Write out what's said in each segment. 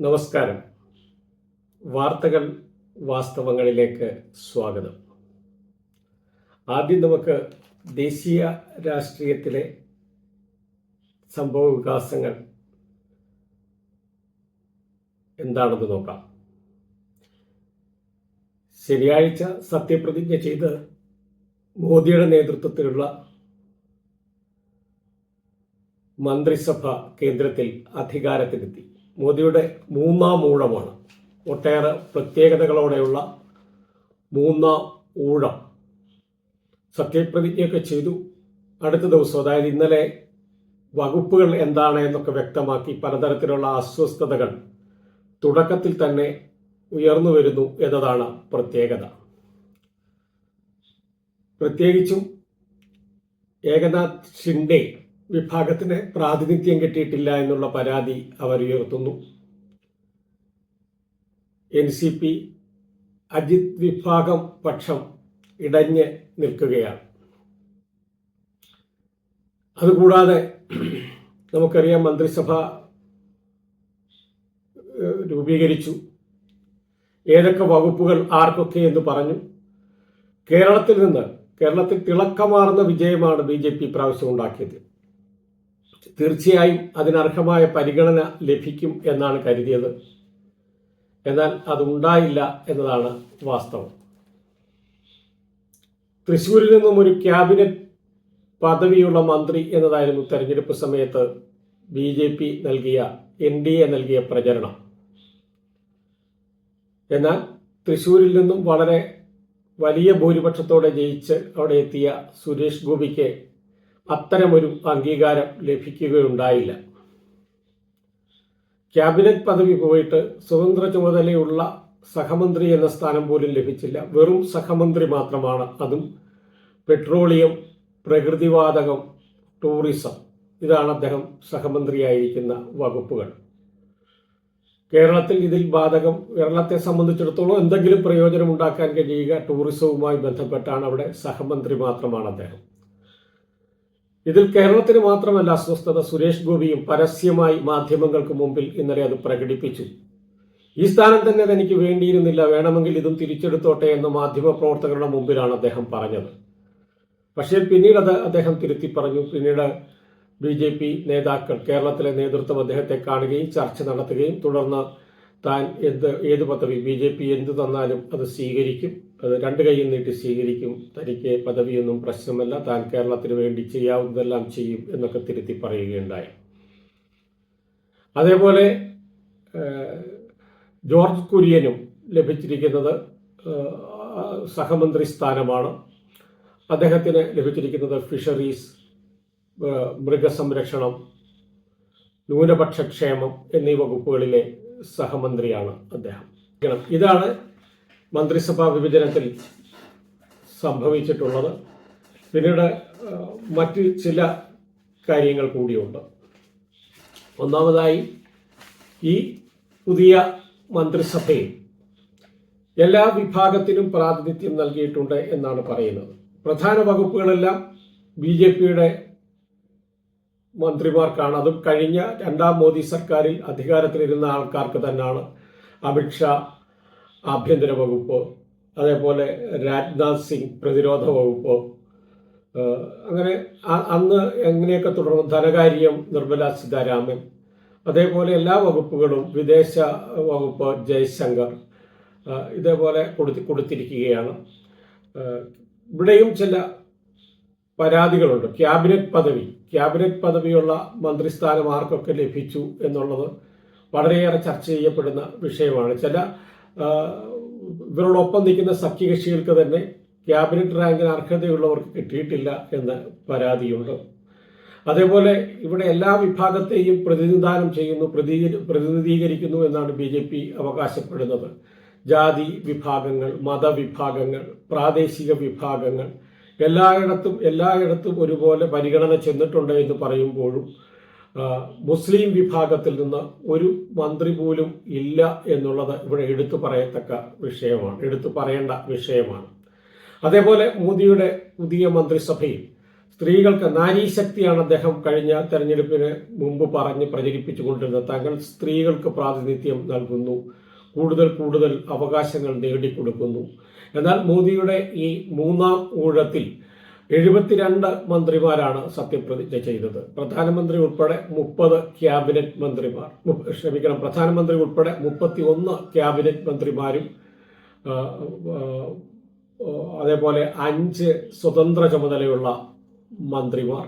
നമസ്കാരം. വാർത്തകൾ വാസ്തവങ്ങളിലേക്ക് സ്വാഗതം. ആദ്യം നമുക്ക് ദേശീയ രാഷ്ട്രീയത്തിലെ സംഭവ വികാസങ്ങൾ എന്താണെന്ന് നോക്കാം. ശനിയാഴ്ച സത്യപ്രതിജ്ഞ ചെയ്ത് മോദിയുടെ നേതൃത്വത്തിലുള്ള മന്ത്രിസഭ കേന്ദ്രത്തിൽ അധികാരത്തിലെത്തി. മോദിയുടെ മൂന്നാം ഊഴമാണ്. ഒട്ടേറെ പ്രത്യേകതകളോടെയുള്ള മൂന്നാം ഊഴം സത്യപ്രതിജ്ഞയൊക്കെ ചെയ്തു. അടുത്ത ദിവസം അതായത് ഇന്നലെ വകുപ്പുകൾ എന്താണ് എന്നൊക്കെ വ്യക്തമാക്കി പലതരത്തിലുള്ള അസ്വസ്ഥതകൾ തുടക്കത്തിൽ തന്നെ ഉയർന്നു വരുന്നു എന്നതാണ് പ്രത്യേകത. പ്രത്യേകിച്ചും ഏകനാഥ് ഷിൻഡെ വിഭാഗത്തിന് പ്രാതിനിധ്യം കിട്ടിയിട്ടില്ല എന്നുള്ള പരാതി അവർ ഉയർത്തുന്നു. എൻ സി പി അജിത് വിഭാഗം പക്ഷം ഇടഞ്ഞ് നിൽക്കുകയാണ്. അതുകൂടാതെ നമുക്കറിയാം മന്ത്രിസഭ രൂപീകരിച്ചു. ഏതൊക്കെ വകുപ്പുകൾ ആർക്കൊക്കെ എന്ന് പറഞ്ഞു. കേരളത്തിൽ നിന്ന് കേരളത്തിൽ തിളക്കമാർന്ന വിജയമാണ് ബി ജെ പി പ്രാവശ്യം ഉണ്ടാക്കിയത്. തീർച്ചയായും അതിനർഹമായ പരിഗണന ലഭിക്കും എന്നാണ് കരുതിയത്. എന്നാൽ അതുണ്ടായില്ല എന്നതാണ് വാസ്തവം. തൃശൂരിൽ നിന്നും ഒരു ക്യാബിനറ്റ് പദവിയുള്ള മന്ത്രി എന്നതായിരുന്നു തെരഞ്ഞെടുപ്പ് സമയത്ത് ബി ജെ പി നൽകിയ എൻ ഡി എ നൽകിയ പ്രചരണം. എന്നാൽ തൃശൂരിൽ നിന്നും വളരെ വലിയ ഭൂരിപക്ഷത്തോടെ ജയിച്ച് അവിടെ എത്തിയ സുരേഷ് ഗോപിക്ക് അത്തരമൊരു അംഗീകാരം ലഭിക്കുകയുണ്ടായില്ല. ക്യാബിനറ്റ് പദവി പോയിട്ട് സ്വതന്ത്ര ചുമതലയുള്ള സഹമന്ത്രി എന്ന സ്ഥാനം പോലും ലഭിച്ചില്ല. വെറും സഹമന്ത്രി മാത്രമാണ് അതും പെട്രോളിയം പ്രകൃതിവാതകം ടൂറിസം. ഇതാണ് അദ്ദേഹം സഹമന്ത്രിയായിരിക്കുന്ന വകുപ്പുകൾ. കേരളത്തിൽ ഇതിൽ ബാധകം കേരളത്തെ സംബന്ധിച്ചിടത്തോളം എന്തെങ്കിലും പ്രയോജനം ഉണ്ടാക്കാൻ കഴിയുക ടൂറിസവുമായി ബന്ധപ്പെട്ടാണ് അവിടെ സഹമന്ത്രി മാത്രമാണ് അദ്ദേഹം. ഇതിൽ കേരളത്തിന് മാത്രമല്ല അസ്വസ്ഥത സുരേഷ് ഗോപിയും പരസ്യമായി മാധ്യമങ്ങൾക്ക് മുമ്പിൽ ഇന്നലെ അത് പ്രകടിപ്പിച്ചു. ഈ സ്ഥാനം തന്നെ തനിക്ക് വേണ്ടിയിരുന്നില്ല. വേണമെങ്കിൽ ഇതും തിരിച്ചെടുത്തോട്ടെ എന്ന് മാധ്യമ പ്രവർത്തകരുടെ മുമ്പിലാണ് അദ്ദേഹം പറഞ്ഞത്. പക്ഷേ പിന്നീട് അത് അദ്ദേഹം തിരുത്തി പറഞ്ഞു. പിന്നീട് ബി ജെ പി നേതാക്കൾ കേരളത്തിലെ നേതൃത്വം അദ്ദേഹത്തെ കാണുകയും ചർച്ച നടത്തുകയും തുടർന്ന് താൻ എന്ത് ഏത് പദവി ബി ജെ പി എന്ത് തന്നാലും അത് സ്വീകരിക്കും. അത് രണ്ട് കൈയും നീട്ടി സ്വീകരിക്കും. തനിക്ക് പദവിയൊന്നും പ്രശ്നമല്ല. താൻ കേരളത്തിന് വേണ്ടി ചെയ്യാവുന്നതെല്ലാം ചെയ്യും എന്നൊക്കെ തിരുത്തി പറയുകയുണ്ടായി. അതേപോലെ ജോർജ് കുര്യനും ലഭിച്ചിരിക്കുന്നത് സഹമന്ത്രി സ്ഥാനമാണ്. അദ്ദേഹത്തിന് ലഭിച്ചിരിക്കുന്നത് ഫിഷറീസ് മൃഗസംരക്ഷണം ന്യൂനപക്ഷ ക്ഷേമം എന്നീ വകുപ്പുകളിലെ സഹമന്ത്രിയാണ് അദ്ദേഹം. ഇതാണ് മന്ത്രിസഭാ വിഭജനത്തിൽ സംഭവിച്ചിട്ടുള്ളത്. പിന്നീട് മറ്റ് ചില കാര്യങ്ങൾ കൂടിയുണ്ട്. ഒന്നാമതായി ഈ പുതിയ മന്ത്രിസഭയിൽ എല്ലാ വിഭാഗത്തിനും പ്രാതിനിധ്യം നൽകിയിട്ടുണ്ട് എന്നാണ് പറയുന്നത്. പ്രധാന വകുപ്പുകളെല്ലാം ബി ജെ പിയുടെ മന്ത്രിമാർക്കാണ്. അതും കഴിഞ്ഞ രണ്ടാം മോദി സർക്കാരിൽ അധികാരത്തിലിരുന്ന ആൾക്കാർക്ക് തന്നെയാണ് അമിത്ഷാ ആഭ്യന്തര വകുപ്പ് അതേപോലെ രാജ്നാഥ് സിംഗ് പ്രതിരോധ വകുപ്പ്. അങ്ങനെ അന്ന് എങ്ങനെയൊക്കെ തുടർന്ന് ധനകാര്യം നിർമ്മല സീതാരാമൻ. അതേപോലെ എല്ലാ വകുപ്പുകളും വിദേശ വകുപ്പ് ജയശങ്കർ ഇതേപോലെ കൊടുത്തി കൊടുത്തിരിക്കുകയാണ്. ഇവിടെയും ചില പരാതികളുണ്ട്. ക്യാബിനറ്റ് പദവി ക്യാബിനറ്റ് പദവിയുള്ള മന്ത്രിസ്ഥാനം ആർക്കൊക്കെ ലഭിച്ചു എന്നുള്ളത് വളരെയേറെ ചർച്ച ചെയ്യപ്പെടുന്ന വിഷയമാണ്. ചില ഇവരോടൊപ്പം നിൽക്കുന്ന സഖ്യകക്ഷികൾക്ക് തന്നെ ക്യാബിനറ്റ് റാങ്കിന് അർഹതയുള്ളവർക്ക് കിട്ടിയിട്ടില്ല എന്ന് പരാതിയുണ്ട്. അതേപോലെ ഇവിടെ എല്ലാ വിഭാഗത്തെയും പ്രതിനിധാനം ചെയ്യുന്നു പ്രതി പ്രതിനിധീകരിക്കുന്നു എന്നാണ് ബി ജെ പി അവകാശപ്പെടുന്നത്. ജാതി വിഭാഗങ്ങൾ മതവിഭാഗങ്ങൾ പ്രാദേശിക വിഭാഗങ്ങൾ എല്ലായിടത്തും എല്ലായിടത്തും ഒരുപോലെ പരിഗണന ചെന്നിട്ടുണ്ട് എന്ന് പറയുമ്പോഴും മുസ്ലിം വിഭാഗത്തിൽ നിന്ന് ഒരു മന്ത്രി പോലും ഇല്ല എന്നുള്ളത് ഇവിടെ എടുത്തു പറയത്തക്ക വിഷയമാണ് എടുത്തു പറയേണ്ട വിഷയമാണ്. അതേപോലെ മോദിയുടെ പുതിയ മന്ത്രിസഭയിൽ സ്ത്രീകൾക്ക് നാരീശക്തിയാണ് അദ്ദേഹം കഴിഞ്ഞ തെരഞ്ഞെടുപ്പിന് മുമ്പ് പറഞ്ഞ് പ്രചരിപ്പിച്ചുകൊണ്ടിരുന്നത്. തങ്ങൾ സ്ത്രീകൾക്ക് പ്രാതിനിധ്യം നൽകുന്നു കൂടുതൽ കൂടുതൽ അവകാശങ്ങൾ നേടിക്കൊടുക്കുന്നു. എന്നാൽ മോദിയുടെ ഈ മൂന്നാം ഊഴത്തിൽ എഴുപത്തിരണ്ട് മന്ത്രിമാരാണ് സത്യപ്രതിജ്ഞ ചെയ്തത്. പ്രധാനമന്ത്രി ഉൾപ്പെടെ മുപ്പത് ക്യാബിനറ്റ് മന്ത്രിമാർ. ക്ഷമിക്കണം പ്രധാനമന്ത്രി ഉൾപ്പെടെ മുപ്പത്തി ഒന്ന് ക്യാബിനറ്റ് മന്ത്രിമാരും അതേപോലെ അഞ്ച് സ്വതന്ത്ര ചുമതലയുള്ള മന്ത്രിമാർ.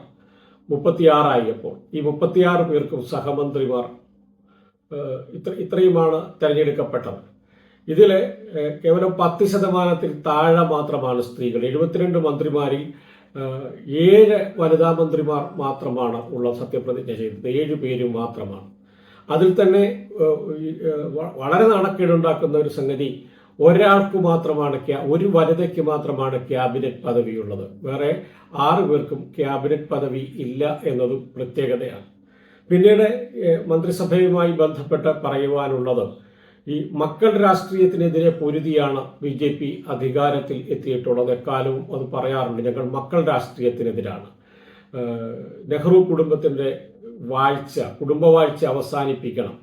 മുപ്പത്തിയാറായപ്പോൾ ഈ മുപ്പത്തിയാറ് പേർക്കും സഹമന്ത്രിമാർ ഇത്ര ഇത്രയുമാണ് തെരഞ്ഞെടുക്കപ്പെട്ടത്. ഇതിൽ കേവലം പത്ത് ശതമാനത്തിൽ താഴെ മാത്രമാണ് സ്ത്രീകൾ. എഴുപത്തിരണ്ട് മന്ത്രിമാരിൽ ഏഴ് വനിതാ മന്ത്രിമാർ മാത്രമാണ് ഉള്ള സത്യപ്രതിജ്ഞ ചെയ്തത്. ഏഴ് പേരും മാത്രമാണ്. അതിൽ തന്നെ വളരെ നാണക്കേടുണ്ടാക്കുന്ന ഒരു സംഗതി ഒരാൾക്ക് മാത്രമാണ് ഒരു വനിതയ്ക്ക് മാത്രമാണ് ക്യാബിനറ്റ് പദവിയുള്ളത്. വേറെ ആറ് പേർക്കും ക്യാബിനറ്റ് പദവി ഇല്ല എന്നതും പ്രത്യേകതയാണ്. പിന്നീട് മന്ത്രിസഭയുമായി ബന്ധപ്പെട്ട് പറയുവാനുള്ളത് ഈ മക്കൾ രാഷ്ട്രീയത്തിനെതിരെ പൊരുതിയാണ് ബി ജെ പി അധികാരത്തിൽ എത്തിയിട്ടുള്ളത്. എക്കാലവും അത് പറയാറുണ്ട്. ഞങ്ങൾ മക്കൾ രാഷ്ട്രീയത്തിനെതിരാണ്. നെഹ്റു കുടുംബത്തിന്റെ വാഴ്ച കുടുംബവാഴ്ച അവസാനിപ്പിക്കണം.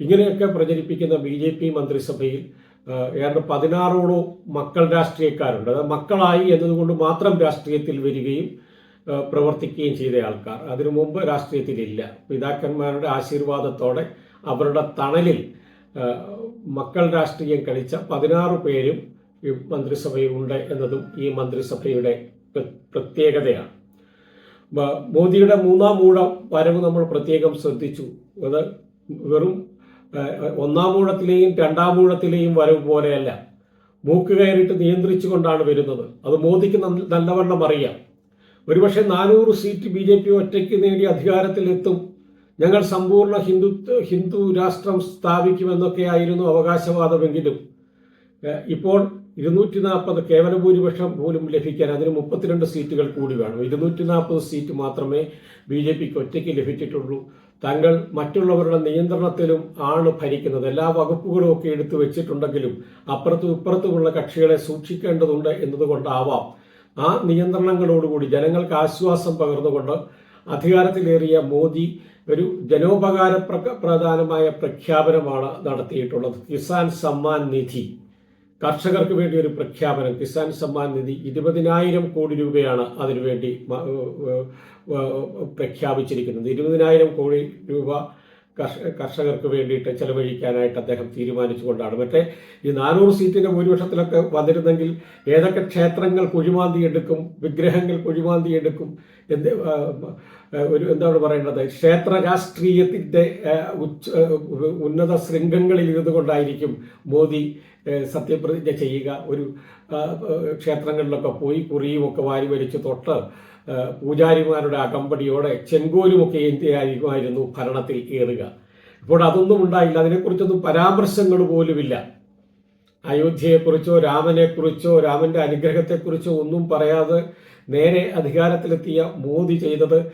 ഇങ്ങനെയൊക്കെ പ്രചരിപ്പിക്കുന്ന ബി ജെ പി മന്ത്രിസഭയിൽ ഏതാണ്ട് പതിനാറോളം മക്കൾ രാഷ്ട്രീയക്കാരുണ്ട്. അതായത് മക്കളായി എന്നതുകൊണ്ട് മാത്രം രാഷ്ട്രീയത്തിൽ വരികയും പ്രവർത്തിക്കുകയും ചെയ്ത ആൾക്കാർ. അതിനു മുമ്പ് രാഷ്ട്രീയത്തിലില്ല. പിതാക്കന്മാരുടെ ആശീർവാദത്തോടെ അവരുടെ തണലിൽ മക്കൾ രാഷ്ട്രീയം കളിച്ച പതിനാറ് പേരും മന്ത്രിസഭയിലുണ്ട് എന്നതും ഈ മന്ത്രിസഭയുടെ പ്രത്യേകതയാണ്. മോദിയുടെ മൂന്നാം ഊഴം വരവ് നമ്മൾ പ്രത്യേകം ശ്രദ്ധിച്ചു. അത് വെറും ഒന്നാം ഊഴത്തിലെയും രണ്ടാം ഊഴത്തിലെയും വരവ് പോലെയല്ല. മൂക്ക് കയറിയിട്ട് നിയന്ത്രിച്ചുകൊണ്ടാണ് വരുന്നത്. അത് മോദിക്ക് നല്ലവണ്ണം അറിയാം. ഒരുപക്ഷെ നാനൂറ് സീറ്റ് ബി ജെ പി ഒറ്റയ്ക്ക് നേടി അധികാരത്തിലെത്തും ഞങ്ങൾ സമ്പൂർണ ഹിന്ദു ഹിന്ദു രാഷ്ട്രം സ്ഥാപിക്കുമെന്നൊക്കെയായിരുന്നു അവകാശവാദമെങ്കിലും ഇപ്പോൾ ഇരുന്നൂറ്റി നാൽപ്പത് കേവല ഭൂരിപക്ഷം പോലും ലഭിക്കാൻ അതിന് മുപ്പത്തിരണ്ട് സീറ്റുകൾ കൂടി വേണം. ഇരുന്നൂറ്റി നാൽപ്പത് സീറ്റ് മാത്രമേ ബി ജെ പിക്ക് ഒറ്റയ്ക്ക് ലഭിച്ചിട്ടുള്ളൂ. തങ്ങൾ മറ്റുള്ളവരുടെ നിയന്ത്രണത്തിലും ആണ് ഭരിക്കുന്നത്. എല്ലാ വകുപ്പുകളും ഒക്കെ എടുത്തു വെച്ചിട്ടുണ്ടെങ്കിലും അപ്പുറത്തും ഇപ്പുറത്തുമുള്ള കക്ഷികളെ സൂക്ഷിക്കേണ്ടതുണ്ട് എന്നതുകൊണ്ടാവാം. ആ നിയന്ത്രണങ്ങളോടുകൂടി ജനങ്ങൾക്ക് ആശ്വാസം പകർന്നുകൊണ്ട് അധികാരത്തിലേറിയ മോദി ഒരു ജനോപകാര പ്രധാനമായ പ്രഖ്യാപനമാണ് നടത്തിയിട്ടുള്ളത്. കിസാൻ സമ്മാൻ നിധി. കർഷകർക്ക് വേണ്ടി ഒരു പ്രഖ്യാപനം. കിസാൻ സമ്മാൻ നിധി ഇരുപതിനായിരം കോടി രൂപയാണ് അതിനുവേണ്ടി പ്രഖ്യാപിച്ചിരിക്കുന്നത്. ഇരുപതിനായിരം കോടി രൂപ കർഷകർക്ക് വേണ്ടിയിട്ട് ചെലവഴിക്കാനായിട്ട് അദ്ദേഹം തീരുമാനിച്ചുകൊണ്ടാണ്. മറ്റേ ഈ നാനൂറ് സീറ്റിന്റെ ഭൂരിപക്ഷത്തിലൊക്കെ വന്നിരുന്നെങ്കിൽ ഏതൊക്കെ ക്ഷേത്രങ്ങൾ കുഴിമാന്തി എടുക്കും വിഗ്രഹങ്ങൾ കുഴിമാന്തി എടുക്കും എന്ത് ഒരു എന്താണ് പറയേണ്ടത്? ക്ഷേത്ര രാഷ്ട്രീയത്തിന്റെ ഉച്ച ഉന്നത ശൃംഗങ്ങളിൽ ഇരുന്നുകൊണ്ടായിരിക്കും മോദി സത്യപ്രതിജ്ഞ ചെയ്യുക. ഒരു ക്ഷേത്രങ്ങളിലൊക്കെ പോയി കുറിയും ഒക്കെ വാരി വലിച്ചു തൊട്ട് പൂജാരിമാരുടെ അകമ്പടിയോടെ ചെങ്കോലുമൊക്കെ ഏന്തിയായിരിക്കുമായിരുന്നു ഭരണത്തിൽ ഏറുക. ഇപ്പോൾ അതൊന്നും ഉണ്ടായില്ല. അതിനെക്കുറിച്ചൊന്നും പരാമർശങ്ങൾ പോലുമില്ല. അയോധ്യയെക്കുറിച്ചോ രാമനെക്കുറിച്ചോ രാമന്റെ അനുഗ്രഹത്തെക്കുറിച്ചോ ഒന്നും പറയാതെ നേരെ അധികാരത്തിലെത്തിയ മോദി ചെയ്തത്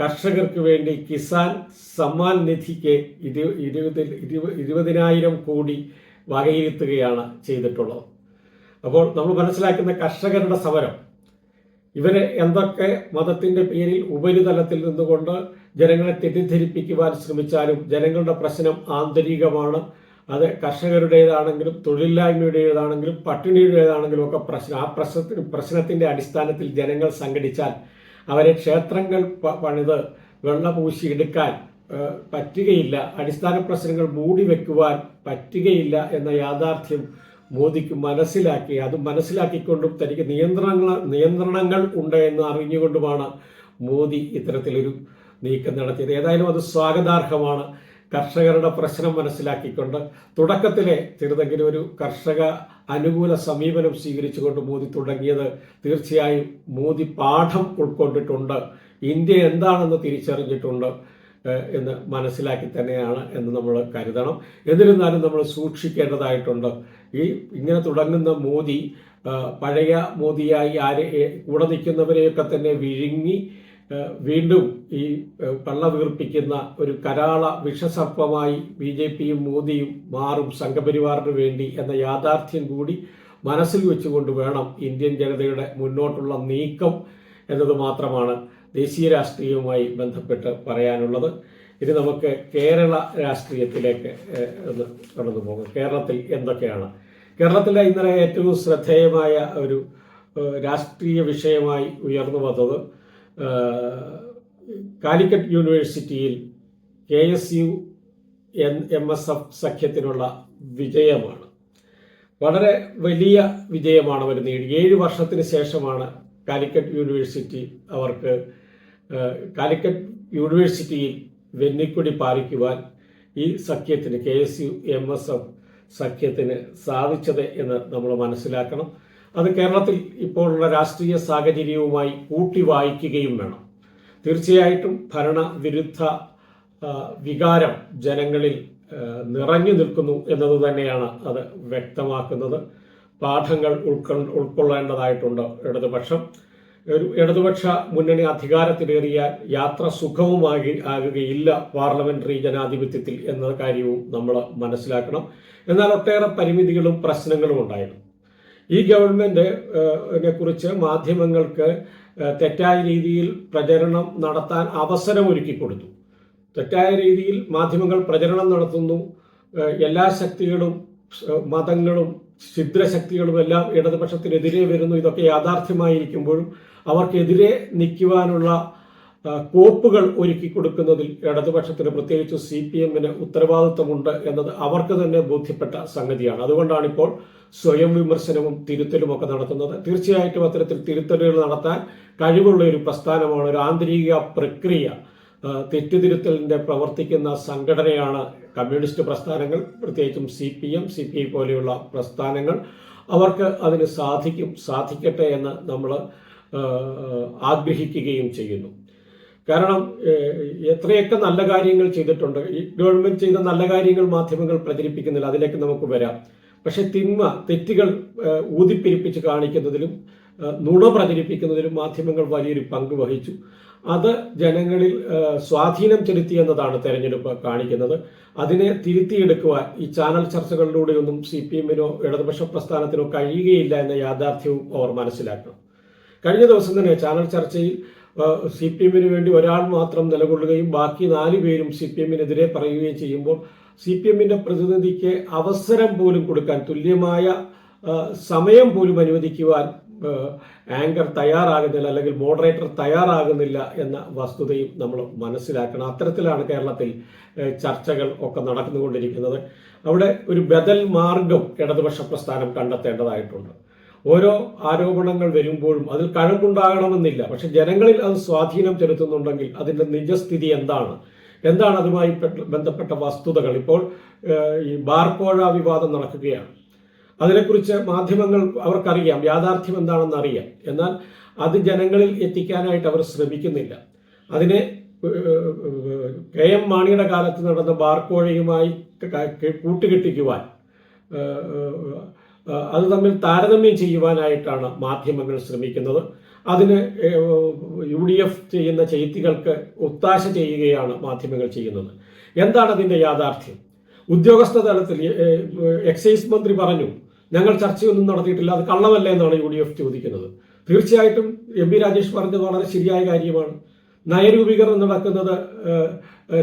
കർഷകർക്ക് വേണ്ടി കിസാൻ സമ്മാൻ നിധിക്ക് ഇരു ഇരുപത് ഇരുപ- ഇരുപതിനായിരം കോടി വകയിരുത്തുകയാണ് ചെയ്തിട്ടുള്ളത്. അപ്പോൾ നമ്മൾ മനസ്സിലാക്കുന്ന കർഷകരുടെ സമരം. ഇവരെ എന്തൊക്കെ മതത്തിന്റെ പേരിൽ ഉപരിതലത്തിൽ നിന്നുകൊണ്ട് ജനങ്ങളെ തെറ്റിദ്ധരിപ്പിക്കുവാൻ ശ്രമിച്ചാലും ജനങ്ങളുടെ പ്രശ്നം ആന്തരികമാണ്. അത് കർഷകരുടേതാണെങ്കിലും തൊഴിലില്ലായ്മയുടേതാണെങ്കിലും പട്ടിണിയുടേതാണെങ്കിലും ഒക്കെ പ്രശ്നം. ആ പ്രശ്നത്തിന് പ്രശ്നത്തിന്റെ അടിസ്ഥാനത്തിൽ ജനങ്ങൾ സംഘടിച്ചാൽ അവരെ ക്ഷേത്രങ്ങൾ പണിത് വെള്ളപൂശി എടുക്കാൻ പറ്റുകയില്ല. അടിസ്ഥാന പ്രശ്നങ്ങൾ മൂടി വെക്കുവാൻ പറ്റുകയില്ല എന്ന യാഥാർത്ഥ്യം മോദിക്ക് മനസ്സിലാക്കി അത് മനസ്സിലാക്കിക്കൊണ്ടും തനിക്ക് നിയന്ത്രണങ്ങൾ നിയന്ത്രണങ്ങൾ ഉണ്ട് എന്ന് അറിഞ്ഞുകൊണ്ടുമാണ് മോദി ഇത്തരത്തിലൊരു നീക്കം നടത്തിയത്. ഏതായാലും അത് സ്വാഗതാർഹമാണ്. കർഷകരുടെ പ്രശ്നം മനസ്സിലാക്കിക്കൊണ്ട് തുടക്കത്തിലെ ചെറുതെങ്കിലും ഒരു കർഷക അനുകൂല സമീപനം സ്വീകരിച്ചുകൊണ്ട് മോദി തുടങ്ങിയത് തീർച്ചയായും മോദി പാഠം ഉൾക്കൊണ്ടിട്ടുണ്ട്. ഇന്ത്യ എന്താണെന്ന് തിരിച്ചറിഞ്ഞിട്ടുണ്ട് എന്ന് മനസ്സിലാക്കി തന്നെയാണ് എന്ന് നമ്മൾ കരുതണം. എന്നിരുന്നാലും നമ്മൾ സൂക്ഷിക്കേണ്ടതായിട്ടുണ്ട്. ഈ ഇങ്ങനെ തുടങ്ങുന്ന മോദി പഴയ മോദിയായി ആരെ കൂടെ നിൽക്കുന്നവരെയൊക്കെ തന്നെ വിഴുങ്ങി വീണ്ടും ഈ പള്ള വീർപ്പിക്കുന്ന ഒരു കരാള വിഷസർപ്പമായി ബി ജെ പിയും മോദിയും മാറും സംഘപരിവാറിന് വേണ്ടി എന്ന യാഥാർത്ഥ്യം കൂടി മനസ്സിൽ വെച്ചുകൊണ്ട് വേണം ഇന്ത്യൻ ജനതയുടെ മുന്നോട്ടുള്ള നീക്കം എന്നത് മാത്രമാണ് ദേശീയ രാഷ്ട്രീയവുമായി ബന്ധപ്പെട്ട് പറയാനുള്ളത്. ഇനി നമുക്ക് കേരള രാഷ്ട്രീയത്തിലേക്ക് ഒന്ന് കടന്നു പോകാം. കേരളത്തിൽ എന്തൊക്കെയാണ്? കേരളത്തിലെ ഇന്നലെ ഏറ്റവും ശ്രദ്ധേയമായ ഒരു രാഷ്ട്രീയ വിഷയമായി ഉയർന്നു വന്നത് കാലിക്കറ്റ് യൂണിവേഴ്സിറ്റിയിൽ K S U M S F F സഖ്യത്തിനുള്ള വിജയമാണ്. വളരെ വലിയ വിജയമാണ് അവർ നേടി. ഏഴ് വർഷത്തിന് ശേഷമാണ് കാലിക്കറ്റ് യൂണിവേഴ്സിറ്റി അവർക്ക് കാലിക്കറ്റ് യൂണിവേഴ്സിറ്റിയിൽ വെന്നിക്കൊടി പാലിക്കുവാൻ ഈ സഖ്യത്തിന് K S U M S F സഖ്യത്തിന് സാധിച്ചത് എന്ന് നമ്മൾ മനസ്സിലാക്കണം. അത് കേരളത്തിൽ ഇപ്പോഴുള്ള രാഷ്ട്രീയ സാഹചര്യവുമായി കൂട്ടി വായിക്കുകയും വേണം. തീർച്ചയായിട്ടും ഭരണവിരുദ്ധ വിരുദ്ധ വികാരം ജനങ്ങളിൽ നിറഞ്ഞു നിൽക്കുന്നു എന്നത് തന്നെയാണ് അത് വ്യക്തമാക്കുന്നത്. പാഠങ്ങൾ ഉൾക്കൊ ഉൾക്കൊള്ളേണ്ടതായിട്ടുണ്ട് ഇടതുപക്ഷം. ഒരു ഇടതുപക്ഷ മുന്നണി അധികാരത്തിലേറിയാൽ യാത്ര സുഖവുമായി ആകുകയില്ല പാർലമെന്ററി ജനാധിപത്യത്തിൽ എന്ന കാര്യവും നമ്മൾ മനസ്സിലാക്കണം. എന്നാൽ ഒട്ടേറെ പരിമിതികളും പ്രശ്നങ്ങളും ഉണ്ടായിരുന്നു. ഈ ഗവൺമെന്റ് നെ കുറിച്ച് മാധ്യമങ്ങൾക്ക് തെറ്റായ രീതിയിൽ പ്രചരണം നടത്താൻ അവസരം ഒരുക്കി കൊടുത്തു. തെറ്റായ രീതിയിൽ മാധ്യമങ്ങൾ പ്രചരണം നടത്തുന്നു. എല്ലാ ശക്തികളും മതങ്ങളും ഛിദ്രശക്തികളും എല്ലാം ഇടതുപക്ഷത്തിനെതിരെ വരുന്നു. ഇതൊക്കെ യാഥാർത്ഥ്യമായിരിക്കുമ്പോഴും അവർക്കെതിരെ നിൽക്കുവാനുള്ള കോപ്പുകൾ ഒരുക്കി കൊടുക്കുന്നതിൽ ഇടതുപക്ഷത്തിന് പ്രത്യേകിച്ച് സി പി എമ്മിന് ഉത്തരവാദിത്വമുണ്ട് എന്നത് അവർക്ക് തന്നെ ബോധ്യപ്പെട്ട സംഗതിയാണ്. അതുകൊണ്ടാണ് ഇപ്പോൾ സ്വയം വിമർശനവും തിരുത്തലും ഒക്കെ നടത്തുന്നത്. തീർച്ചയായിട്ടും അത്തരത്തിൽ തിരുത്തലുകൾ നടത്താൻ കഴിവുള്ള ഒരു പ്രസ്ഥാനമാണ് ഒരു ആന്തരിക പ്രക്രിയ തെറ്റുതിരുത്തലിന്റെ പ്രവർത്തിക്കുന്ന സംഘടനയാണ് കമ്മ്യൂണിസ്റ്റ് പ്രസ്ഥാനങ്ങൾ പ്രത്യേകിച്ചും C P M C P I പോലെയുള്ള പ്രസ്ഥാനങ്ങൾ. അവർക്ക് അതിന് സാധിക്കും സാധിക്കട്ടെ എന്ന് നമ്മൾ ആഗ്രഹിക്കുകയും ചെയ്യുന്നു. കാരണം എത്രയൊക്കെ നല്ല കാര്യങ്ങൾ ചെയ്തിട്ടുണ്ട്. ഈ ഗവൺമെന്റ് ചെയ്ത നല്ല കാര്യങ്ങൾ മാധ്യമങ്ങൾ പ്രചരിപ്പിക്കുന്നില്ല. അതിലേക്ക് നമുക്ക് വരാം. പക്ഷെ തിന്മ തെറ്റുകൾ ഊതിപ്പെരിപ്പിച്ച് കാണിക്കുന്നതിലും നുണ പ്രചരിപ്പിക്കുന്നതിലും മാധ്യമങ്ങൾ വലിയൊരു പങ്ക് വഹിച്ചു. അത് ജനങ്ങളിൽ സ്വാധീനം ചെലുത്തി എന്നതാണ് തെരഞ്ഞെടുപ്പ് കാണിക്കുന്നത്. അതിനെ തിരുത്തിയെടുക്കുവാൻ ഈ ചാനൽ ചർച്ചകളിലൂടെയൊന്നും സി പി എമ്മിനോ ഇടതുപക്ഷ പ്രസ്ഥാനത്തിനോ കഴിയുകയില്ല എന്ന യാഥാർത്ഥ്യവും അവർ മനസ്സിലാക്കണം. കഴിഞ്ഞ ദിവസം തന്നെ ചാനൽ ചർച്ചയിൽ സി പി എമ്മിന് വേണ്ടി ഒരാൾ മാത്രം നിലകൊള്ളുകയും ബാക്കി നാല് പേരും സി പി എമ്മിനെതിരെ പറയുകയും ചെയ്യുമ്പോൾ സി പി എമ്മിന്റെ പ്രതിനിധിക്ക് അവസരം പോലും കൊടുക്കാൻ തുല്യമായ സമയം പോലും അനുവദിക്കുവാൻ ആങ്കർ തയ്യാറാകുന്നില്ല അല്ലെങ്കിൽ മോഡറേറ്റർ തയ്യാറാകുന്നില്ല എന്ന വസ്തുതയും നമ്മൾ മനസ്സിലാക്കണം. അത്തരത്തിലാണ് കേരളത്തിൽ ചർച്ചകൾ ഒക്കെ നടന്നുകൊണ്ടിരിക്കുന്നത്. അവിടെ ഒരു ബദൽ മാർഗം ഇടതുപക്ഷ പ്രസ്ഥാനം കണ്ടെത്തേണ്ടതായിട്ടുണ്ട്. ഓരോ ആരോപണങ്ങൾ വരുമ്പോഴും അതിൽ കഴമ്പുണ്ടാകണമെന്നില്ല. പക്ഷെ ജനങ്ങളിൽ അത് സ്വാധീനം ചെലുത്തുന്നുണ്ടെങ്കിൽ അതിന്റെ നിജസ്ഥിതി എന്താണ്? എന്താണ് അതുമായി ബന്ധപ്പെട്ട വസ്തുതകൾ? ഇപ്പോൾ ഈ ബാർക്കോഴ വിവാദം നടക്കുകയാണ്. അതിനെക്കുറിച്ച് മാധ്യമങ്ങൾ അവർക്കറിയാം യാഥാർത്ഥ്യം എന്താണെന്ന് അറിയാം. എന്നാൽ അത് ജനങ്ങളിൽ എത്തിക്കാനായിട്ട് അവർ ശ്രമിക്കുന്നില്ല. അതിനെ കെ എം മാണിയുടെ കാലത്ത് നടന്ന ബാർക്കോഴയുമായി കൂട്ടുകെട്ടിക്കുവാൻ അത് തമ്മിൽ താരതമ്യം ചെയ്യുവാനായിട്ടാണ് മാധ്യമങ്ങൾ ശ്രമിക്കുന്നത്. അതിന് യു ഡി എഫ് ചെയ്യുന്ന ചെയ്തികൾക്ക് ഒത്താശ ചെയ്യുകയാണ് മാധ്യമങ്ങൾ ചെയ്യുന്നത്. എന്താണ് അതിന്റെ യാഥാർത്ഥ്യം? ഉദ്യോഗസ്ഥ തലത്തിൽ എക്സൈസ് മന്ത്രി പറഞ്ഞു ഞങ്ങൾ ചർച്ചയൊന്നും നടത്തിയിട്ടില്ല അത് കള്ളമല്ല എന്നാണ് യു ഡി എഫ് ചോദിക്കുന്നത്. തീർച്ചയായിട്ടും എം ബി രാജേഷ് പറഞ്ഞത് വളരെ ശരിയായ കാര്യമാണ്. നയരൂപീകരണം നടക്കുന്നത്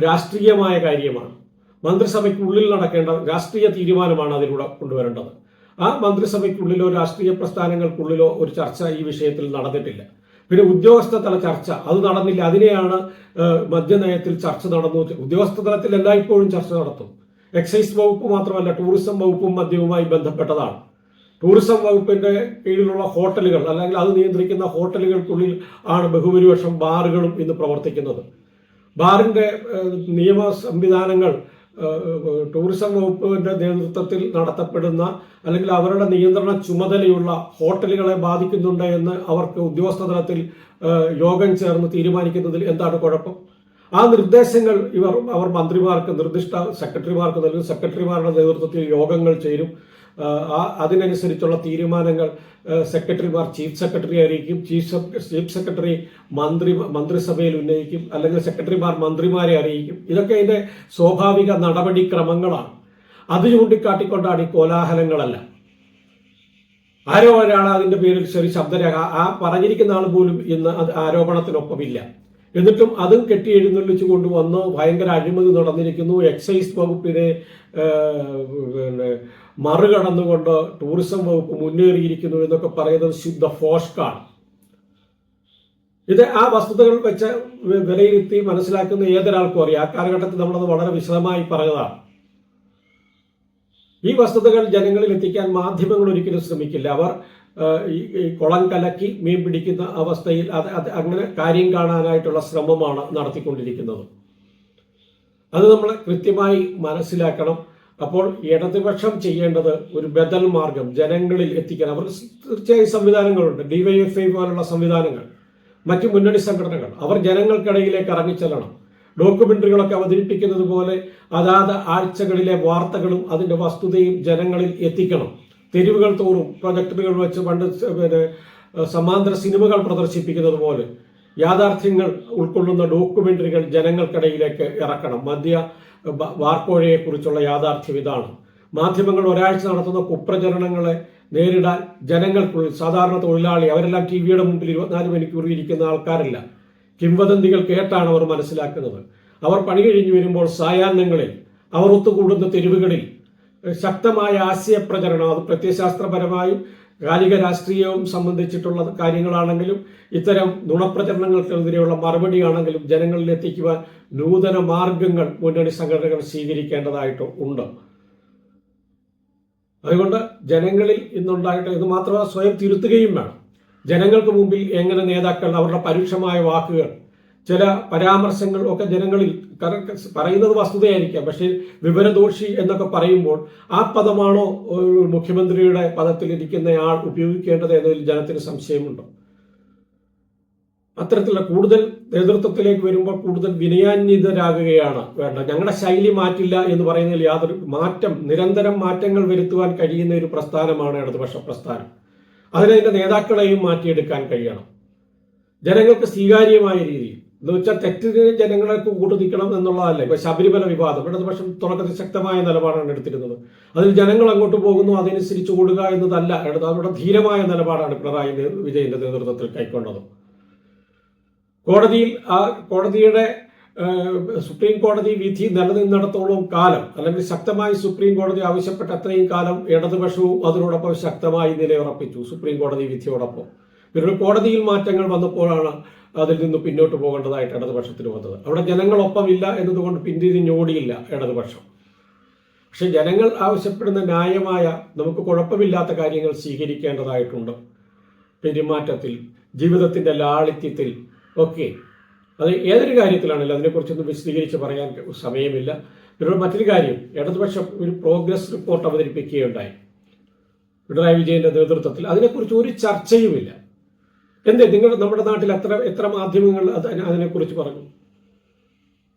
രാഷ്ട്രീയമായ കാര്യമാണ്. മന്ത്രിസഭയ്ക്കുള്ളിൽ നടക്കേണ്ട രാഷ്ട്രീയ തീരുമാനമാണ് അതിലൂടെ കൊണ്ടുവരേണ്ടത്. ആ മന്ത്രിസഭയ്ക്കുള്ളിലോ രാഷ്ട്രീയ പ്രസ്ഥാനങ്ങൾക്കുള്ളിലോ ഒരു ചർച്ച ഈ വിഷയത്തിൽ നടന്നിട്ടില്ല. പിന്നെ ഉദ്യോഗസ്ഥ തല ചർച്ച അത് നടന്നില്ല. അതിനെയാണ് മദ്യനയത്തിൽ ചർച്ച നടന്നു. ഉദ്യോഗസ്ഥ തലത്തിൽ എല്ലായ്പ്പോഴും ചർച്ച നടത്തും. എക്സൈസ് വകുപ്പ് മാത്രമല്ല ടൂറിസം വകുപ്പും മദ്യവുമായി ബന്ധപ്പെട്ടതാണ്. ടൂറിസം വകുപ്പിന്റെ കീഴിലുള്ള ഹോട്ടലുകൾ അല്ലെങ്കിൽ അത് നിയന്ത്രിക്കുന്ന ഹോട്ടലുകൾക്കുള്ളിൽ ആണ് ബഹുഭൂരിപക്ഷം ബാറുകളും ഇന്ന് പ്രവർത്തിക്കുന്നത്. ബാറിന്റെ നിയമ സംവിധാനങ്ങൾ ടൂറിസം വകുപ്പിന്റെ നേതൃത്വത്തിൽ നടത്തപ്പെടുന്ന അല്ലെങ്കിൽ അവരുടെ നിയന്ത്രണ ചുമതലയുള്ള ഹോട്ടലുകളെ ബാധിക്കുന്നുണ്ട് എന്ന് അവർക്ക് ഉദ്യോഗസ്ഥ തലത്തിൽ യോഗം ചേർന്ന് തീരുമാനിക്കുന്നതിൽ എന്താണ് കുഴപ്പം? ആ നിർദ്ദേശങ്ങൾ ഇവർ അവർ മന്ത്രിമാർക്ക് നിർദ്ദിഷ്ട സെക്രട്ടറിമാർക്ക് നൽകും. സെക്രട്ടറിമാരുടെ നേതൃത്വത്തിൽ യോഗങ്ങൾ ചേരും. അതിനനുസരിച്ചുള്ള തീരുമാനങ്ങൾ സെക്രട്ടറിമാർ ചീഫ് സെക്രട്ടറി ആയിരിക്കും ചീഫ് ചീഫ് സെക്രട്ടറി മന്ത്രി മന്ത്രിസഭയിൽ ഉന്നയിക്കും അല്ലെങ്കിൽ സെക്രട്ടറിമാർ മന്ത്രിമാരെ അറിയിക്കും. ഇതൊക്കെ അതിന്റെ സ്വാഭാവിക നടപടിക്രമങ്ങളാണ്. അത് ചൂണ്ടിക്കാട്ടിക്കൊണ്ടാണ് ഈ കോലാഹലങ്ങളല്ല. ആരോ ഒരാൾ അതിന്റെ പേരിൽ ചെറിയ ശബ്ദരേഖ ആ പറഞ്ഞിരിക്കുന്ന ആൾ പോലും ഇന്ന് ആരോപണത്തിനൊപ്പമില്ല. എന്നിട്ടും അതും കെട്ടി എഴുന്നള്ളിച്ചു കൊണ്ടുവന്ന് ഭയങ്കര അഴിമതി നടന്നിരിക്കുന്നു. എക്സൈസ് വകുപ്പിനെ പിന്നെ മറികടന്നുകൊണ്ട് ടൂറിസം വകുപ്പ് മുന്നേറിയിരിക്കുന്നു എന്നൊക്കെ പറയുന്നത് ശുദ്ധ ഫോഷ്കാണ്. ഇത് ആ വസ്തുതകൾ വെച്ച് വിലയിരുത്തി മനസ്സിലാക്കുന്ന ഏതൊരാൾക്കും അറിയാം. ആ കാലഘട്ടത്തിൽ നമ്മളത് വളരെ വിശദമായി പറഞ്ഞതാണ്. ഈ വസ്തുതകൾ ജനങ്ങളിൽ എത്തിക്കാൻ മാധ്യമങ്ങൾ ഒരിക്കലും ശ്രമിക്കില്ല. അവർ ഈ കുളം കലക്കി മീൻ പിടിക്കുന്ന അവസ്ഥയിൽ അത് അത് അങ്ങനെ കാര്യം കാണാനായിട്ടുള്ള ശ്രമമാണ് നടത്തിക്കൊണ്ടിരിക്കുന്നത്. അത് നമ്മൾ കൃത്യമായി മനസ്സിലാക്കണം. അപ്പോൾ ഇടതുപക്ഷം ചെയ്യേണ്ടത് ഒരു ബദൽ മാർഗം ജനങ്ങളിൽ എത്തിക്കണം അവർ തീർച്ചയായും സംവിധാനങ്ങളുണ്ട്. ഡിവൈഎഫ്ഐ പോലുള്ള സംവിധാനങ്ങൾ മറ്റു മുന്നണി സംഘടനകൾ. അവർ ജനങ്ങൾക്കിടയിലേക്ക് ഇറങ്ങിച്ചെല്ലണം. ഡോക്യുമെന്ററികളൊക്കെ അവതരിപ്പിക്കുന്നത് പോലെ അതാത് ആഴ്ചകളിലെ വാർത്തകളും അതിന്റെ വസ്തുതയും ജനങ്ങളിൽ എത്തിക്കണം. തെരുവുകൾ തോറും പ്രൊജക്ടറുകൾ വെച്ച് പണ്ട് പിന്നെ സമാന്തര സിനിമകൾ പ്രദർശിപ്പിക്കുന്നത് പോലെ യാഥാർത്ഥ്യങ്ങൾ ഉൾക്കൊള്ളുന്ന ഡോക്യുമെന്ററികൾ ജനങ്ങൾക്കിടയിലേക്ക് ഇറക്കണം. മദ്യ വാർക്കോഴയെക്കുറിച്ചുള്ള വാർക്കോഴയെ കുറിച്ചുള്ള യാഥാർത്ഥ്യം ഇതാണ്. മാധ്യമങ്ങൾ ഒരാഴ്ച നടത്തുന്ന കുപ്രചരണങ്ങളെ നേരിടാൻ ജനങ്ങൾക്കുള്ളിൽ സാധാരണ തൊഴിലാളി അവരെല്ലാം ടി വിയുടെ മുമ്പിൽ ഇരുപത്തിനാല് മണിക്കൂർ ഇരിക്കുന്ന ആൾക്കാരല്ല. കിംവദന്തികൾ കേട്ടാണ് അവർ മനസ്സിലാക്കുന്നത്. അവർ പണി കഴിഞ്ഞു വരുമ്പോൾ സായാഹ്നങ്ങളിൽ അവർ ഒത്തുകൂടുന്ന തെരുവുകളിൽ ഏഹ്, ആശയ പ്രചരണം അത് പ്രത്യയശാസ്ത്രപരമായും കാലിക രാഷ്ട്രീയവും സംബന്ധിച്ചിട്ടുള്ള കാര്യങ്ങളാണെങ്കിലും ഇത്തരം നുണപ്രചരണങ്ങൾക്കെതിരെയുള്ള മറുപടിയാണെങ്കിലും ജനങ്ങളിൽ എത്തിക്കുവാൻ നൂതന മാർഗങ്ങൾ മുന്നണി സംഘടനകൾ സ്വീകരിക്കേണ്ടതായിട്ട് ഉണ്ട്. അതുകൊണ്ട് ജനങ്ങളിൽ ഇന്നുണ്ടായിട്ട് ഇത് മാത്രമല്ല സ്വയം തിരുത്തുകയും വേണം. ജനങ്ങൾക്ക് മുമ്പിൽ എങ്ങനെ നേതാക്കൾ അവരുടെ പരുക്ഷമായ വാക്കുകൾ ചില പരാമർശങ്ങൾ ഒക്കെ ജനങ്ങളിൽ പറയുന്നത് വസ്തുതയായിരിക്കാം. പക്ഷേ വിവരദോഷി എന്നൊക്കെ പറയുമ്പോൾ ആ പദമാണോ മുഖ്യമന്ത്രിയുടെ പദത്തിൽ ഇരിക്കുന്നയാൾ ഉപയോഗിക്കേണ്ടത് എന്നതിൽ ജനത്തിന് സംശയമുണ്ടോ? അത്തരത്തിലുള്ള കൂടുതൽ നേതൃത്വത്തിലേക്ക് വരുമ്പോൾ കൂടുതൽ വിനയാന്വിതരാകുകയാണ് വേണ്ട. ഞങ്ങളുടെ ശൈലി മാറ്റില്ല എന്ന് പറയുന്നതിൽ യാതൊരു മാറ്റം നിരന്തരം മാറ്റങ്ങൾ വരുത്തുവാൻ കഴിയുന്ന ഒരു പ്രസ്ഥാനമാണ് ഇടതുപക്ഷ പ്രസ്ഥാനം. അതിനെ നേതാക്കളെയും മാറ്റിയെടുക്കാൻ കഴിയണം. ജനങ്ങൾക്ക് സ്വീകാര്യമായ രീതിയിൽ. എന്ന് വെച്ചാൽ തെറ്റിന് ജനങ്ങളെ കൂട്ടു നിൽക്കണം എന്നുള്ളതല്ലേ? ഇപ്പൊ ശബരിമല വിവാദം. ഇടതുപക്ഷം തുടക്കത്തിൽ ശക്തമായ നിലപാടാണ് എടുത്തിരുന്നത്. അതിൽ ജനങ്ങൾ അങ്ങോട്ട് പോകുന്നു അതനുസരിച്ച് കൂടുക എന്നതല്ല. അവരുടെ ധീരമായ നിലപാടാണ് പിണറായി വിജയന്റെ നേതൃത്വത്തിൽ കൈക്കൊണ്ടത്. കോടതിയിൽ ആ കോടതിയുടെ സുപ്രീം കോടതി വിധി നിലനിന്നിടത്തോളം കാലം അല്ലെങ്കിൽ ശക്തമായി സുപ്രീം കോടതി ആവശ്യപ്പെട്ട അത്രയും കാലം ഇടതുപക്ഷവും അതിനോടൊപ്പം ശക്തമായി നിലയുറപ്പിച്ചു സുപ്രീം കോടതി വിധിയോടൊപ്പം. പിന്നീട് കോടതിയിൽ മാറ്റങ്ങൾ വന്നപ്പോഴാണ് അതിൽ നിന്ന് പിന്നോട്ട് പോകേണ്ടതായിട്ട് ഇടതുപക്ഷത്തിന് വന്നത്. അവിടെ ജനങ്ങളൊപ്പമില്ല എന്നതുകൊണ്ട് പിന്തിരിഞ്ഞോടിയില്ല ഇടതുപക്ഷം. പക്ഷെ ജനങ്ങൾ ആവശ്യപ്പെടുന്ന ന്യായമായ നമുക്ക് കുഴപ്പമില്ലാത്ത കാര്യങ്ങൾ സ്വീകരിക്കേണ്ടതായിട്ടുണ്ട്. പെരുമാറ്റത്തിൽ ജീവിതത്തിന്റെ ലാളിത്യത്തിൽ ഒക്കെ. അത് ഏതൊരു കാര്യത്തിലാണെങ്കിലും അതിനെക്കുറിച്ചൊന്നും വിശദീകരിച്ച് പറയാൻ സമയമില്ല. ഇവരുടെ മറ്റൊരു കാര്യം ഇടതുപക്ഷം ഒരു പ്രോഗ്രസ് റിപ്പോർട്ട് അവതരിപ്പിക്കുകയുണ്ടായി. പിണറായി വിജയന്റെ നേതൃത്വത്തിൽ. അതിനെക്കുറിച്ച് ഒരു ചർച്ചയുമില്ല. എന്തേ നിങ്ങൾ നമ്മുടെ നാട്ടിൽ എത്ര എത്ര മാധ്യമങ്ങൾ അത് അതിനെക്കുറിച്ച് പറഞ്ഞു?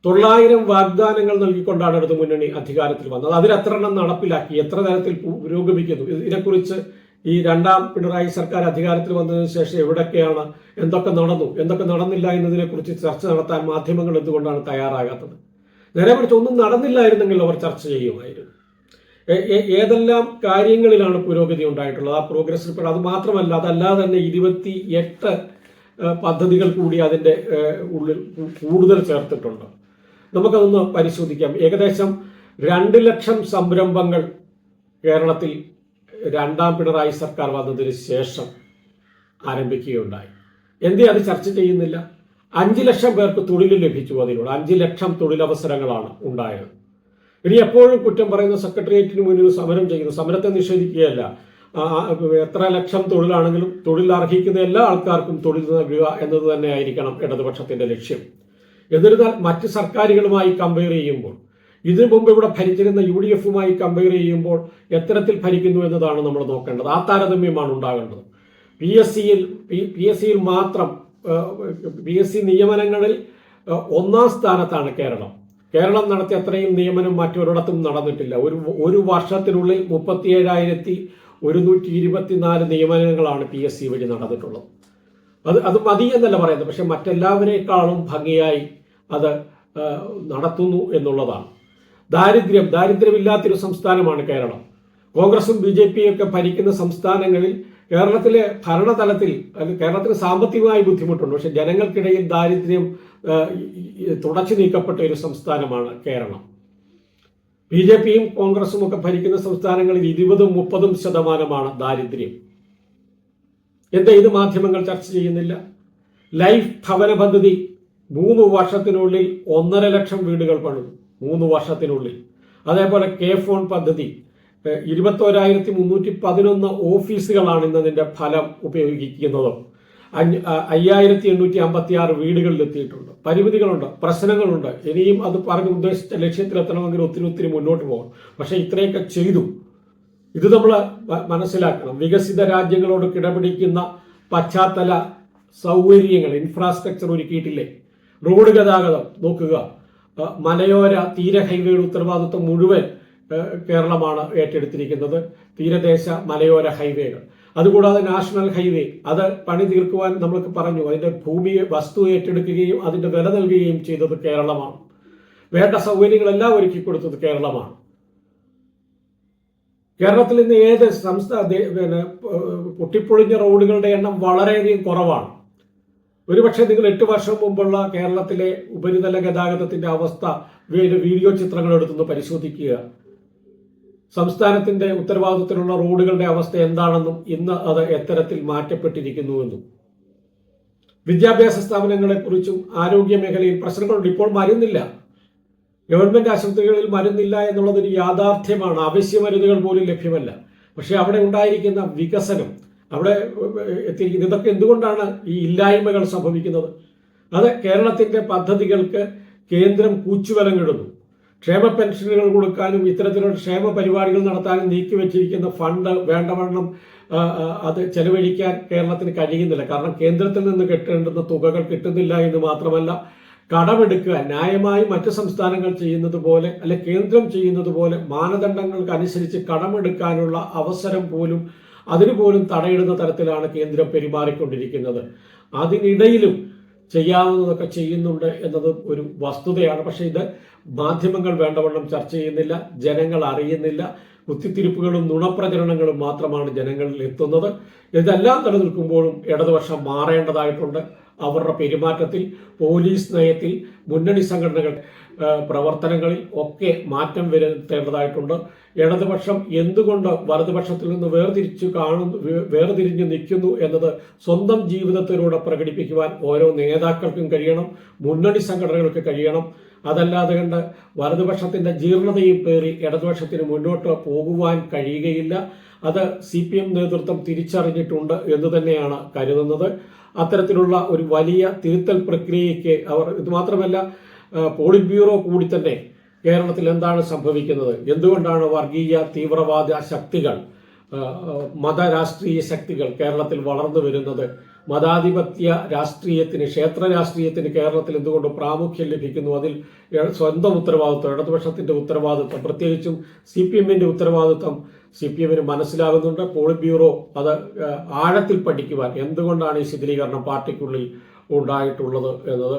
തൊള്ളായിരം വാഗ്ദാനങ്ങൾ നൽകിക്കൊണ്ടാണ് ഇടതു മുന്നണി അധികാരത്തിൽ വന്നത്. അതിലെത്ര എണ്ണം നടപ്പിലാക്കി എത്ര തരത്തിൽ പുരോഗമിക്കുന്നു? ഇതിനെക്കുറിച്ച് ഈ രണ്ടാം പിണറായി സർക്കാർ അധികാരത്തിൽ വന്നതിന് ശേഷം എവിടൊക്കെയാണ് എന്തൊക്കെ നടന്നു എന്തൊക്കെ നടന്നില്ല എന്നതിനെക്കുറിച്ച് ചർച്ച നടത്താൻ മാധ്യമങ്ങൾ എന്തുകൊണ്ടാണ് തയ്യാറാകാത്തത്? നേരെ മറിച്ച് ഒന്നും നടന്നില്ലായിരുന്നെങ്കിൽ അവർ ചർച്ച ചെയ്യുമായിരുന്നു. ഏതെല്ലാം കാര്യങ്ങളിലാണ് പുരോഗതി ഉണ്ടായിട്ടുള്ളത്? ആ പ്രോഗ്രസ് റിപ്പോർട്ട് അത് മാത്രമല്ല അതല്ലാതെ തന്നെ ഇരുപത്തി എട്ട് പദ്ധതികൾ കൂടി അതിന്റെ ഉള്ളിൽ കൂടുതൽ ചേർത്തിട്ടുണ്ട്. നമുക്കതൊന്ന് പരിശോധിക്കാം. ഏകദേശം രണ്ട് ലക്ഷം സംരംഭങ്ങൾ കേരളത്തിൽ രണ്ടാം പിണറായി സർക്കാർ വന്നതിന് ശേഷം ആരംഭിക്കുകയുണ്ടായി. എന്തേ അത് ചർച്ച ചെയ്യുന്നില്ല. അഞ്ച് ലക്ഷം പേർക്ക് തൊഴിൽ ലഭിച്ചു അതിലൂടെ അഞ്ച് ലക്ഷം തൊഴിലവസരങ്ങളാണ് ഉണ്ടായത്. ഇനി എപ്പോഴും കുറ്റം പറയുന്ന സെക്രട്ടേറിയറ്റിന് മുന്നിൽ സമരം ചെയ്യുന്നു. സമരത്തെ നിഷേധിക്കുകയല്ല. എത്ര ലക്ഷം തൊഴിലാണെങ്കിലും തൊഴിൽ അർഹിക്കുന്ന എല്ലാ ആൾക്കാർക്കും തൊഴിൽ നൽകുക എന്നത് തന്നെയായിരിക്കണം ഇടതുപക്ഷത്തിന്റെ ലക്ഷ്യം. എന്നിരുന്നാൽ മറ്റ് സർക്കാരുകളുമായി കമ്പയർ ചെയ്യുമ്പോൾ ഇതിനു മുമ്പ് ഇവിടെ ഭരിച്ചിരുന്ന യു ഡി എഫുമായി കമ്പയർ ചെയ്യുമ്പോൾ എത്തരത്തിൽ ഭരിക്കുന്നു എന്നതാണ് നമ്മൾ നോക്കേണ്ടത്. ആ താരതമ്യമാണ് ഉണ്ടാകേണ്ടത്. പി എസ് സിയിൽ പി എസ് സിയിൽ മാത്രം പി എസ് സി നിയമനങ്ങളിൽ ഒന്നാം സ്ഥാനത്താണ് കേരളം. കേരളം നടത്തിയ അത്രയും നിയമനം മറ്റൊരിടത്തും നടന്നിട്ടില്ല. ഒരു ഒരു വർഷത്തിനുള്ളിൽ മുപ്പത്തിയേഴായിരത്തി ഒരുന്നൂറ്റി ഇരുപത്തിനാല് നിയമനങ്ങളാണ് പി എസ് സി വഴി നടന്നിട്ടുള്ളത്. അത് അത് മതി എന്നല്ല പറയുന്നത്. പക്ഷെ മറ്റെല്ലാവരേക്കാളും ഭംഗിയായി അത് നടത്തുന്നു എന്നുള്ളതാണ്. ദാരിദ്ര്യം ദാരിദ്ര്യമില്ലാത്തൊരു സംസ്ഥാനമാണ് കേരളം. കോൺഗ്രസും ബി ജെ പിയും ഒക്കെ ഭരിക്കുന്ന സംസ്ഥാനങ്ങളിൽ കേരളത്തിലെ ഭരണതലത്തിൽ കേരളത്തിന് സാമ്പത്തികമായി ബുദ്ധിമുട്ടുണ്ട്. പക്ഷെ ജനങ്ങൾക്കിടയിൽ ദാരിദ്ര്യം തുടച്ചു നീക്കപ്പെട്ട ഒരു സംസ്ഥാനമാണ് കേരളം. ബി ജെ പിയും കോൺഗ്രസും ഒക്കെ ഭരിക്കുന്ന സംസ്ഥാനങ്ങളിൽ ഇരുപതും മുപ്പതും ശതമാനമാണ് ദാരിദ്ര്യം. എന്താ ഇത് മാധ്യമങ്ങൾ ചർച്ച ചെയ്യുന്നില്ല? ലൈഫ് ഭവന പദ്ധതി മൂന്ന് വർഷത്തിനുള്ളിൽ ഒന്നര ലക്ഷം വീടുകൾ പണിതു. മൂന്ന് വർഷത്തിനുള്ളിൽ. അതേപോലെ കെ ഫോൺ പദ്ധതി ഇരുപത്തോരായിരത്തി മുന്നൂറ്റി പതിനൊന്ന് ഓഫീസുകളാണ് ഇന്നതിന്റെ ഫലം ഉപയോഗിക്കുന്നത്. അയ്യായിരത്തി എണ്ണൂറ്റി അമ്പത്തി ആറ് വീടുകളിൽ എത്തിയിട്ടുണ്ട് പരിമിതികളുണ്ട് പ്രശ്നങ്ങളുണ്ട്. ഇനിയും അത് പറഞ്ഞ് ഉദ്ദേശിച്ച ലക്ഷ്യത്തിലെത്തണമെങ്കിൽ ഒത്തിരി ഒത്തിരി മുന്നോട്ട് പോകണം. പക്ഷേ ഇത്രയൊക്കെ ചെയ്തു. ഇത് നമ്മൾ മനസ്സിലാക്കണം. വികസിത രാജ്യങ്ങളോട് കിടപിടിക്കുന്ന പശ്ചാത്തല സൗകര്യങ്ങൾ ഇൻഫ്രാസ്ട്രക്ചർ ഒരുക്കിയിട്ടില്ലേ? റോഡ് ഗതാഗതം നോക്കുക. മലയോര തീര ഹൈവേയുടെ ഉത്തരവാദിത്വം മുഴുവൻ കേരളമാണ് ഏറ്റെടുത്തിരിക്കുന്നത്. തീരദേശ മലയോര ഹൈവേകൾ. അതുകൂടാതെ നാഷണൽ ഹൈവേ അത് പണി തീർക്കുവാൻ നമ്മൾക്ക് പറഞ്ഞു. അതിന്റെ ഭൂമി വസ്തു ഏറ്റെടുക്കുകയും അതിന്റെ വില നൽകുകയും ചെയ്തത് കേരളമാണ്. വേണ്ട സൗകര്യങ്ങളെല്ലാം ഒരുക്കി കൊടുത്തത് കേരളമാണ്. കേരളത്തിൽ ഇന്ന് ഏത് സംസ്ഥാന പിന്നെ പൊട്ടിപ്പൊളിഞ്ഞ റോഡുകളുടെ എണ്ണം വളരെയധികം കുറവാണ്. ഒരുപക്ഷെ നിങ്ങൾ എട്ട് വർഷം മുമ്പുള്ള കേരളത്തിലെ ഉപരിതല ഗതാഗതത്തിന്റെ അവസ്ഥ വീഡിയോ ചിത്രങ്ങൾ എടുത്തുനിന്ന് പരിശോധിക്കുക. സംസ്ഥാനത്തിന്റെ ഉത്തരവാദിത്തത്തിലുള്ള റോഡുകളുടെ അവസ്ഥ എന്താണെന്നും ഇന്ന് അത് എത്തരത്തിൽ മാറ്റപ്പെട്ടിരിക്കുന്നുവെന്നും വിദ്യാഭ്യാസ സ്ഥാപനങ്ങളെക്കുറിച്ചും ആരോഗ്യ മേഖലയിൽ പ്രശ്നങ്ങളുണ്ട് ഇപ്പോൾ മരുന്നില്ല ഗവൺമെന്റ് ആശുപത്രികളിൽ മരുന്നില്ല എന്നുള്ളതൊരു യാഥാർത്ഥ്യമാണ്. അവശ്യ മരുന്നുകൾ പോലും ലഭ്യമല്ല. പക്ഷെ അവിടെ ഉണ്ടായിരിക്കുന്ന വികസനം അവിടെ എത്തിയിരിക്കുന്നത് ഇതൊക്കെ എന്തുകൊണ്ടാണ് ഈ ഇല്ലായ്മകൾ സംഭവിക്കുന്നത്? അത് കേരളത്തിന്റെ പദ്ധതികൾക്ക് കേന്ദ്രം കൂച്ചുവലങ്ങിടുന്നു ക്ഷേമ പെൻഷനുകൾ കൊടുക്കാനും ഇത്തരത്തിലുള്ള ക്ഷേമ പരിപാടികൾ നടത്താനും നീക്കിവെച്ചിരിക്കുന്ന ഫണ്ട് വേണ്ടവണ്ണം അത് ചെലവഴിക്കാൻ കേരളത്തിന് കഴിയുന്നില്ല. കാരണം കേന്ദ്രത്തിൽ നിന്ന് കിട്ടേണ്ടുന്ന തുകകൾ കിട്ടുന്നില്ല എന്ന് മാത്രമല്ല കടമെടുക്കുക ന്യായമായി മറ്റു സംസ്ഥാനങ്ങൾ ചെയ്യുന്നത് പോലെ അല്ലെ കേന്ദ്രം ചെയ്യുന്നത് പോലെ മാനദണ്ഡങ്ങൾക്ക് അനുസരിച്ച് കടമെടുക്കാനുള്ള അവസരം പോലും അതിനു പോലും തടയിടുന്ന തരത്തിലാണ് കേന്ദ്രം പെരുമാറിക്കൊണ്ടിരിക്കുന്നത്. അതിനിടയിലും ചെയ്യാവുന്നതൊക്കെ ചെയ്യുന്നുണ്ട് എന്നത് ഒരു വസ്തുതയാണ്. പക്ഷെ ഇത് മാധ്യമങ്ങൾ വേണ്ടവണ്ണം ചർച്ച ചെയ്യുന്നില്ല ജനങ്ങൾ അറിയുന്നില്ല. കുത്തിത്തിരിപ്പുകളും നുണപ്രചരണങ്ങളും മാത്രമാണ് ജനങ്ങളിൽ എത്തുന്നത്. ഇതെല്ലാം നിലനിൽക്കുമ്പോഴും ഇടതുപക്ഷം മാറേണ്ടതായിട്ടുണ്ട്. അവരുടെ പെരുമാറ്റത്തിൽ പോലീസ് നയത്തിൽ മുന്നണി സംഘടനകൾ പ്രവർത്തനങ്ങളിൽ ഒക്കെ മാറ്റം വരുത്തേണ്ടതായിട്ടുണ്ട്. ഇടതുപക്ഷം എന്തുകൊണ്ട് വലതുപക്ഷത്തിൽ നിന്ന് വേർതിരിച്ചു കാണുന്നു വേർതിരിഞ്ഞു നിൽക്കുന്നു എന്നത് സ്വന്തം ജീവിതത്തിലൂടെ പ്രകടിപ്പിക്കുവാൻ ഓരോ നേതാക്കൾക്കും കഴിയണം മുന്നണി സംഘടനകൾക്ക് കഴിയണം. അതല്ലാതെ കണ്ട് വലതുപക്ഷത്തിന്റെ ജീർണതയും പേറി ഇടതുപക്ഷത്തിന് മുന്നോട്ട് പോകുവാൻ കഴിയുകയില്ല. അത് സി പി എം നേതൃത്വം തിരിച്ചറിഞ്ഞിട്ടുണ്ട് എന്ന് തന്നെയാണ് കരുതുന്നത്. അത്തരത്തിലുള്ള ഒരു വലിയ തിരുത്തൽ പ്രക്രിയയ്ക്ക് അവർ ഇത് മാത്രമല്ല പോളിറ്റ് ബ്യൂറോ കൂടി തന്നെ കേരളത്തിൽ എന്താണ് സംഭവിക്കുന്നത്? എന്തുകൊണ്ടാണ് വർഗീയ തീവ്രവാദ ശക്തികൾ മതരാഷ്ട്രീയ ശക്തികൾ കേരളത്തിൽ വളർന്നു വരുന്നത്? മതാധിപത്യ രാഷ്ട്രീയത്തിന് ക്ഷേത്ര രാഷ്ട്രീയത്തിന് കേരളത്തിൽ എന്തുകൊണ്ട് പ്രാമുഖ്യം ലഭിക്കുന്നു? അതിൽ സ്വന്തം ഉത്തരവാദിത്വം ഇടതുപക്ഷത്തിന്റെ ഉത്തരവാദിത്വം പ്രത്യേകിച്ചും സി പി എമ്മിന്റെ ഉത്തരവാദിത്വം സി പി എമ്മിന് മനസ്സിലാകുന്നുണ്ട്. പോളിറ്റ് ബ്യൂറോ അത് ആഴത്തിൽ പഠിക്കുവാൻ എന്തുകൊണ്ടാണ് ഈ ശിഥിലീകരണം പാർട്ടിക്കുള്ളിൽ ഉണ്ടായിട്ടുള്ളത് എന്നത്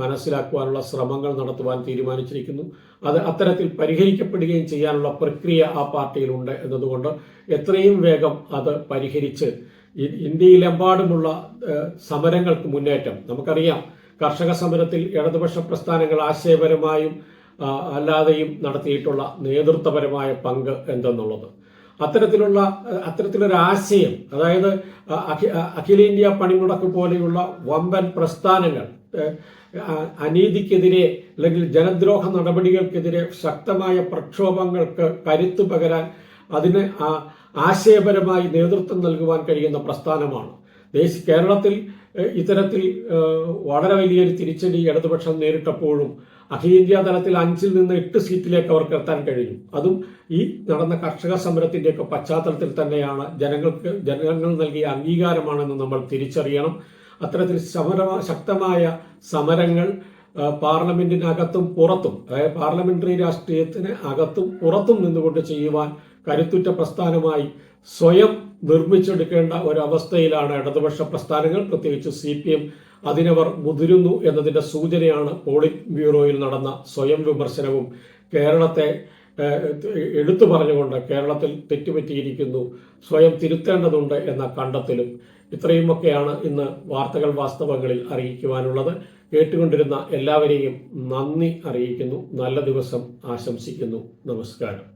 മനസ്സിലാക്കുവാനുള്ള ശ്രമങ്ങൾ നടത്തുവാൻ തീരുമാനിച്ചിരിക്കുന്നു. അത് അത്തരത്തിൽ പരിഹരിക്കപ്പെടുകയും ചെയ്യാനുള്ള പ്രക്രിയ ആ പാർട്ടിയിലുണ്ട് എന്നതുകൊണ്ട് എത്രയും വേഗം അത് പരിഹരിച്ച് ഇന്ത്യയിലെമ്പാടുമുള്ള സമരങ്ങൾക്ക് മുന്നേറ്റം. നമുക്കറിയാം കർഷക സമരത്തിൽ ഇടതുപക്ഷ പ്രസ്ഥാനങ്ങൾ ആശയപരമായും അല്ലാതെയും നടത്തിയിട്ടുള്ള നേതൃത്വപരമായ പങ്ക് എന്തെന്നുള്ളത്. അത്തരത്തിലുള്ള അത്തരത്തിലൊരു ആശയം അതായത് അഖിലേന്ത്യാ പണിമുടക്ക് പോലെയുള്ള വമ്പൻ പ്രസ്ഥാനങ്ങൾ അനീതിക്കെതിരെ അല്ലെങ്കിൽ ജനദ്രോഹ നടപടികൾക്കെതിരെ ശക്തമായ പ്രക്ഷോഭങ്ങൾക്ക് കരുത്തു പകരാൻ അതിന് ആശയപരമായി നേതൃത്വം നൽകുവാൻ കഴിയുന്ന പ്രസ്ഥാനമാണ്. ദേശീയ കേരളത്തിൽ ഇത്തരത്തിൽ വളരെ വലിയൊരു തിരിച്ചടി ഇടതുപക്ഷം നേരിട്ടപ്പോഴും അഖിലേന്ത്യാ തലത്തിൽ അഞ്ചിൽ നിന്ന് എട്ട് സീറ്റിലേക്ക് അവർക്ക് എത്താൻ കഴിഞ്ഞു. അതും ഈ നടന്ന കർഷക സമരത്തിന്റെയൊക്കെ പശ്ചാത്തലത്തിൽ തന്നെയാണ് ജനങ്ങൾക്ക് ജനങ്ങൾ നൽകിയ അംഗീകാരമാണെന്ന് നമ്മൾ തിരിച്ചറിയണം. അത്തരത്തിൽ സമര ശക്തമായ സമരങ്ങൾ പാർലമെന്റിനകത്തും പുറത്തും അതായത് പാർലമെന്ററി രാഷ്ട്രീയത്തിന് അകത്തും പുറത്തും നിന്നുകൊണ്ട് ചെയ്യുവാൻ കരുത്തുറ്റ പ്രസ്ഥാനമായി സ്വയം നിർമ്മിച്ചെടുക്കേണ്ട ഒരവസ്ഥയിലാണ് ഇടതുപക്ഷ പ്രസ്ഥാനങ്ങൾ. പ്രത്യേകിച്ച് സി പി എം അതിനവർ മുതിരുന്നു എന്നതിന്റെ സൂചനയാണ് പോളിറ്റ് ബ്യൂറോയിൽ നടന്ന സ്വയം വിമർശനവും കേരളത്തെ എടുത്തു പറഞ്ഞുകൊണ്ട് കേരളത്തിൽ തെറ്റുപറ്റിയിരിക്കുന്നു സ്വയം തിരുത്തേണ്ടതുണ്ട് എന്ന കണ്ടെത്തലും. ഇത്രയുമൊക്കെയാണ് ഇന്ന് വാർത്തകൾ വാസ്തവങ്ങളിൽ അറിയിക്കുവാനുള്ളത്. കേട്ടുകൊണ്ടിരുന്ന എല്ലാവരെയും നന്ദി അറിയിക്കുന്നു. നല്ല ദിവസം ആശംസിക്കുന്നു. നമസ്കാരം.